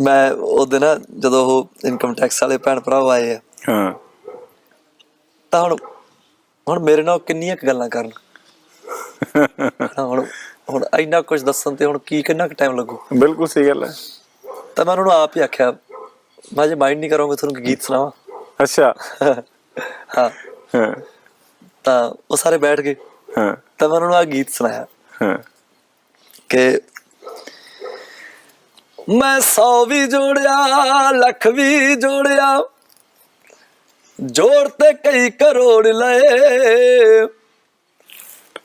ਮੈਂ ਉਹਦੇ ਨਾ ਜਦੋਂ ਉਹ ਇਨਕਮ ਟੈਕਸ ਵਾਲੇ ਭੈਣ ਭਰਾ ਆਏ ਆ ਹਾਂ। ਤਾਂ ਹੁਣ ਹੁਣ ਮੇਰੇ ਨਾਲ ਕਿੰਨੀਆਂ ਕੁ ਗੱਲਾਂ ਕਰਨ? ਹੁਣ ਹੁਣ ਇੰਨਾ ਕੁਝ ਦੱਸਣ ਤੇ ਹੁਣ ਕੀ ਕਿੰਨਾ ਕੁ ਟਾਈਮ ਲੱਗੂ? ਬਿਲਕੁਲ ਸਹੀ ਗੱਲ ਹੈ। ਤਾਂ ਮੈਂ ਉਹਨਾਂ ਆਪ ਹੀ ਆਖਿਆ ਮੈਂ ਜੇ ਮਾਈਂਡ ਨਹੀਂ ਕਰੋਗੇ ਤੁਹਾਨੂੰ ਗੀਤ ਸੁਣਾਵਾਂ। ਅੱਛਾ। ਹਾਂ। ਹਾਂ। ਤਾਂ ਉਹ ਸਾਰੇ ਬੈਠ ਗਏ। ਹਾਂ। ਤਾਂ ਮੈਂ ਉਹਨਾਂ ਨੂੰ ਆ ਗੀਤ ਸੁਣਾਇਆ ਹਾਂ। ਕਿ ਮੈਂ 100 ਵੀ ਜੋੜਿਆ ਲੱਖ ਵੀ ਜੋੜਿਆ। ਜੋੜ ਤੇ ਕਈ ਕਰੋੜ ਲਏ।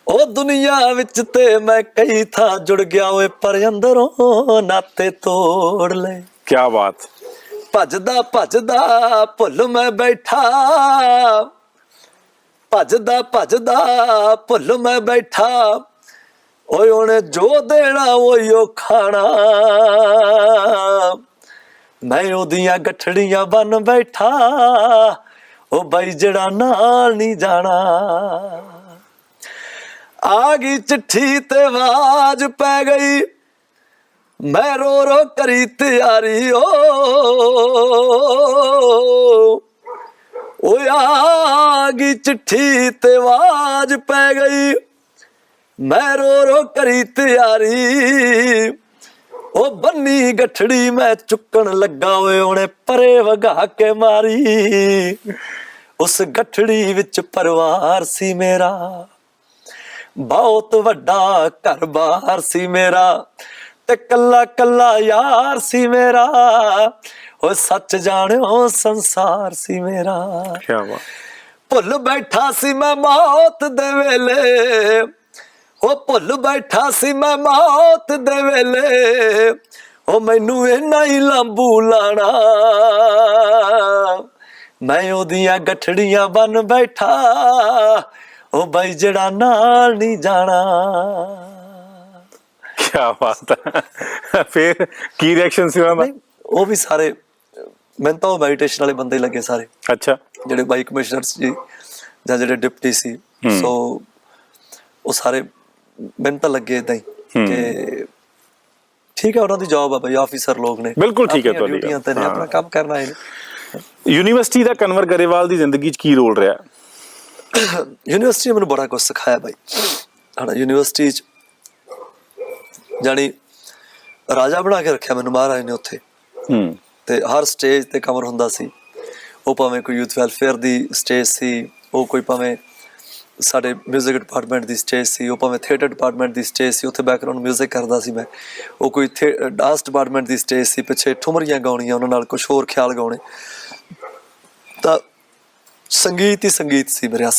ਉਹ ਦੁਨੀਆ ਵਿੱਚ ਤੇ ਮੈਂ ਕਈ ਥਾਂ ਜੁੜ ਗਿਆ ਓਏ ਪਰ ਅੰਦਰੋਂ ਨਾਤੇ ਤੋੜ ਲਏ। ਕੀ ਬਾਤ। ਭੱਜਦਾ ਭੱਜਦਾ ਭੁੱਲ ਮੈਂ ਬੈਠਾ। ਭੱਜਦਾ ਭੱਜਦਾ ਭੁੱਲ ਮੈਂ ਬੈਠਾ। ਓਏ ਉਹਨੇ ਜੋ ਦੇਣਾ ਓਏ ਉਹ ਖਾਣਾ। ਮੈਂ ਉਹਦੀਆਂ ਗੱਠੜੀਆਂ ਬਨ ਬੈਠਾ, ਉਹ ਬਾਈ ਜਿਹੜਾ ਨਾਲ ਨਹੀਂ ਜਾਣਾ। ਆ ਗਈ ਚਿੱਠੀ ਤੇ ਆਵਾਜ਼ ਪੈ ਗਈ, ਮੈਂ ਰੋ ਰੋ ਕਰੀ ਤਿਆਰੀ ਓ। ਓਏ ਆ ਗਈ ਚਿੱਠੀ ਤੇ ਆਵਾਜ਼ ਪੈ ਗਈ ਮੈਂ ਰੋ ਰੋ ਕਰੀ ਤਿਆਰੀ। ਉਹ ਬੰਨੀ ਗਠੜੀ ਮੈਂ ਚੁੱਕਣ ਲੱਗਾ ਓਏ ਉਹਨੇ ਪਰੇ ਵਗਾ ਕੇ ਮਾਰੀ। ਉਸ ਗਠੜੀ ਵਿੱਚ ਪਰਿਵਾਰ ਸੀ ਮੇਰਾ। ਬਹੁਤ ਵੱਡਾ ਘਰ-ਬਾਰ ਸੀ ਮੇਰਾ ਤੇ ਕੱਲਾ ਕੱਲਾ ਯਾਰ ਸੀ ਮੇਰਾ। ਉਹ ਸੱਚ ਜਾਣਿਓ ਸੰਸਾਰ ਸੀ ਮੇਰਾ। ਕੀ ਬਾਤ। ਭੁੱਲ ਬੈਠਾ ਸੀ ਮੈਂ ਮੌਤ ਦੇ ਵੇਲੇ। ਉਹ ਭੁੱਲ ਬੈਠਾ ਸੀ ਮੈਂ ਮੌਤ ਦੇ ਵੇਲੇ। ਉਹ ਮੈਨੂੰ ਇੰਨਾ ਹੀ ਲੰਬੂ ਲਾਣਾ। ਮੈਂ ਉਹਦੀਆਂ ਗੱਠੜੀਆਂ ਬਨ ਬੈਠਾ। ਉਹ ਬਾਈ ਜਿਹੜਾ ਨਾਲ ਨਹੀਂ ਜਾਣਾ। ਕੀ ਬਾਤ ਹੈ। ਫਿਰ ਕੀ ਰਿਐਕਸ਼ਨ ਸੀ ਉਹਨਾਂ ਦਾ ਉਹ ਵੀ ਸਾਰੇ ਮੈਨੂੰ ਤਾਂ ਉਹ ਮੈਡੀਟੇਸ਼ਨ ਵਾਲੇ ਬੰਦੇ ਲੱਗੇ ਸਾਰੇ। ਅੱਛਾ। ਜਿਹੜੇ ਬਾਈ ਕਮਿਸ਼ਨਰਸ ਜੀ ਜਾਂ ਜਿਹੜੇ ਡਿਪਟੀ ਸੀ। ਸੋ ਉਹ ਸਾਰੇ ਮੈਨੂੰ ਤਾਂ ਲੱਗੇ ਇਦਾਂ ਹੀ ਕਿ ਠੀਕ ਹੈ ਉਹਨਾਂ ਦੀ ਜੌਬ ਆ ਬਈ ਆਫੀਸਰ ਲੋਕ ਨੇ। ਬਿਲਕੁਲ ਠੀਕ ਹੈ ਤੁਹਾਡੀ ਡਿਊਟੀਆਂ ਤੇ ਨੇ। ਆਪਣਾ ਕੰਮ ਕਰਨਾ ਹੈ ਯੂਨੀਵਰਸਿਟੀ ਦਾ ਕਨਵਰ ਗਰੇਵਾਲ ਦੀ ਜ਼ਿੰਦਗੀ 'ਚ ਕੀ ਰੋਲ ਰਿਹਾ? ਯੂਨੀਵਰਸਿਟੀ ਮੈਨੂੰ ਬੜਾ ਕੁਝ ਸਿਖਾਇਆ ਬਾਈ। ਹਣਾ ਯੂਨੀਵਰਸਿਟੀ ਚ ਜਾਣੀ ਰਾਜਾ ਬਣਾ ਕੇ ਰੱਖਿਆ ਮੈਨੂੰ ਮਹਾਰਾਜ ਨੇ ਉੱਥੇ। ਹੂੰ। ਤੇ ਹਰ ਸਟੇਜ ਤੇ ਕਮਰ ਹੁੰਦਾ ਸੀ। ਉਹ ਭਾਵੇਂ ਕੋਈ ਯੂਥ ਵੈਲਫੇਅਰ ਦੀ ਸਟੇਜ ਸੀ ਉਹ ਕੋਈ ਭਾਵੇਂ ਸਾਡੇ 뮤직 ਡਿਪਾਰਟਮੈਂਟ ਦੀ ਸਟੇਜ ਸੀ ਉਹ ਭਾਵੇਂ ਥੀਏਟਰ ਡਿਪਾਰਟਮੈਂਟ ਦੀ ਸਟੇਜ ਸੀ ਉੱਥੇ ਬੈਕਗ੍ਰਾਉਂਡ 뮤직 ਕਰਦਾ ਸੀ ਮੈਂ ਉਹ ਕੋਈ ਡਾਂਸ ਡਿਪਾਰਟਮੈਂਟ ਦੀ ਸਟੇਜ ਸੀ ਪਿੱਛੇ ਠੁਮਰੀਆਂ ਗਾਉਣੀਆਂ ਉਹਨਾਂ ਨਾਲ ਕੁਝ ਹੋਰ ਖਿਆਲ ਗਾਉਣੇ ਤਾਂ ਸੰਗੀਤ ਹੀ ਸੰਗੀਤ ਸੀ ਮੇਰੇ ਆਸੇ